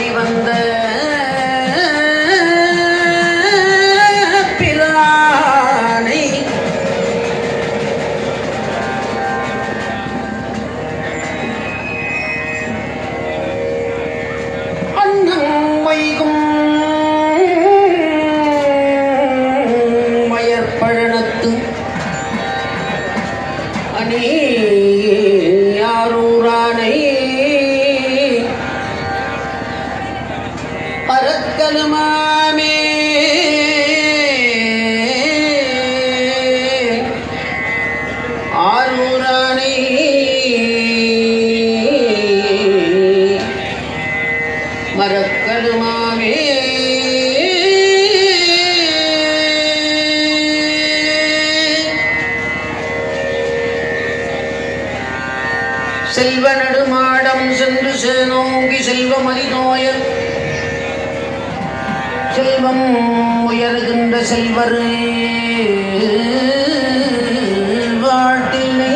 வெளிவந்த பிரானை பரக்கலுமாமே ஆரூராணி. மரக்கலுமாமே செல்வ நடுமாடம் சென்று சேனோங்கி செல்வம் அதிநோயர் செல்வம் உயர்கின்ற செல்வர் வாழ்த்தினை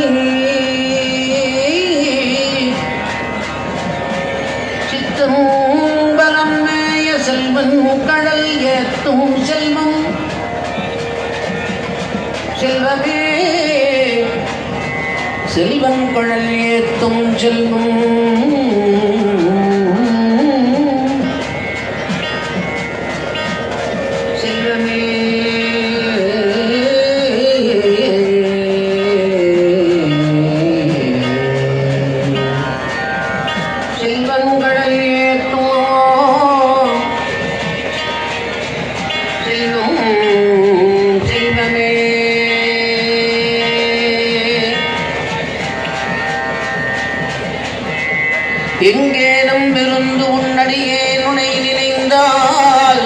சித்தம் பலம் மேய செல்வன் கடல் ஏத்தும் செல்வம். செல்வமே செல்வன் குழல் ஏத்தும் செல்வம். செல்வங்களை ஏற்றும் செல்வம் செல்வமே எங்கேனும் விருந்து உன்னடியே நுனை நினைந்தால்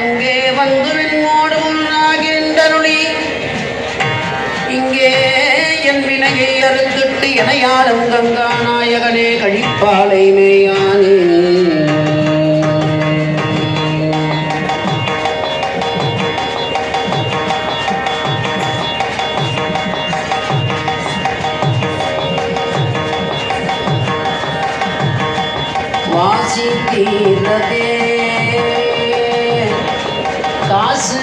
அங்கே வந்து விண்ணோடு உன்னாகின்றருளி இங்கே என் வினையை அறுத்து எனையாளும் கங்கா நாயகனே கழிப்பாலை மேயானே? வாசி தீரதே காசு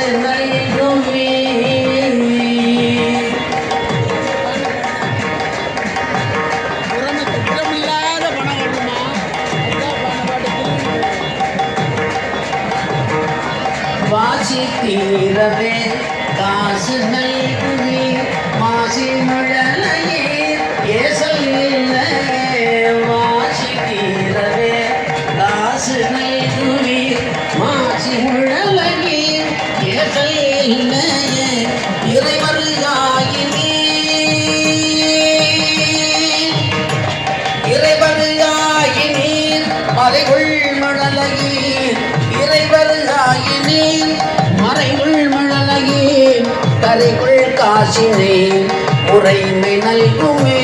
பாட்டு தீரவே காசு நல்குமே மாசி முழலையே ஏசல் இல்லை மாசி தீரவே காசு நல்குமே மாசி முழலையே ஏசல் இல்லையே இறைவருகாயினே இறைவருகாகி நீர் மறைகுள் மழலையீர் இறைவருகாகி நீர் மழலையீர் காசினை உரைமை நல்குமே.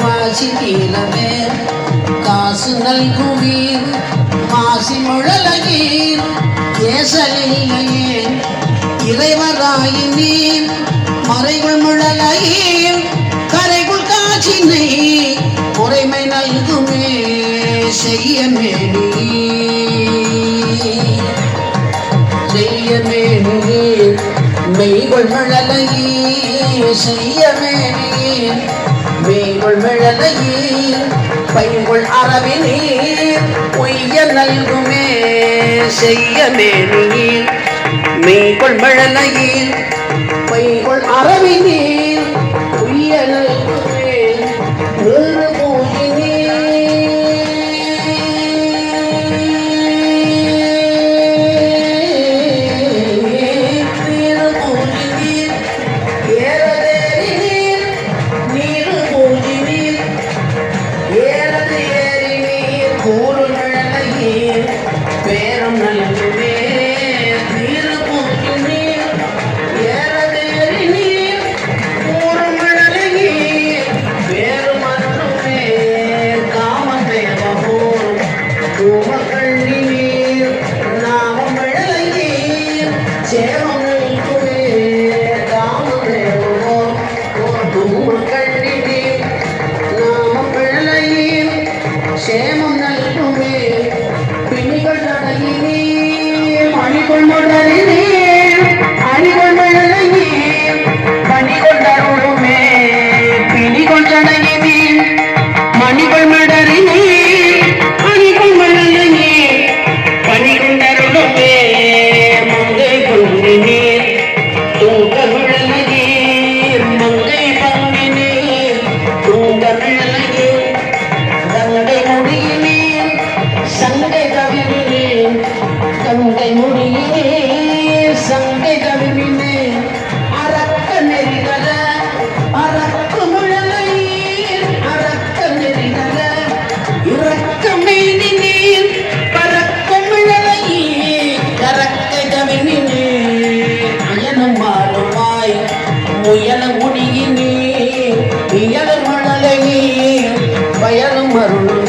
மாசி தீரமே காசு நல்குவீர். மாசி முழலகீர் ஏசலில்லையே இறைவராயினீர் மறைகுள் முழலகீர். கரைகுள் காசினை உரைமை நல்குமே. செய்ய மேனி செய்ய மெய்கொள் மழலையே செய்ய மேனி மெய்கொள் மழலையே பைங்கொள் அரவினீர் பொய்ய நல்குமே செய்ய மெய்கொள் மழலையில் பைகொள் அரவினீர் ക്ഷേമം നൽകുമേ പിന്നിക്കൊണ്ടടങ്ങി മണിക്കൊണ്ടടങ്ങി അണികൊണ്ടടങ്ങി പണികൊണ്ടറുമേ പിന്നിക്കൊണ്ടടങ്ങി മണികൊണ്ട துயல முடியினே இயலர் மழலையே பயனும் அருளுமே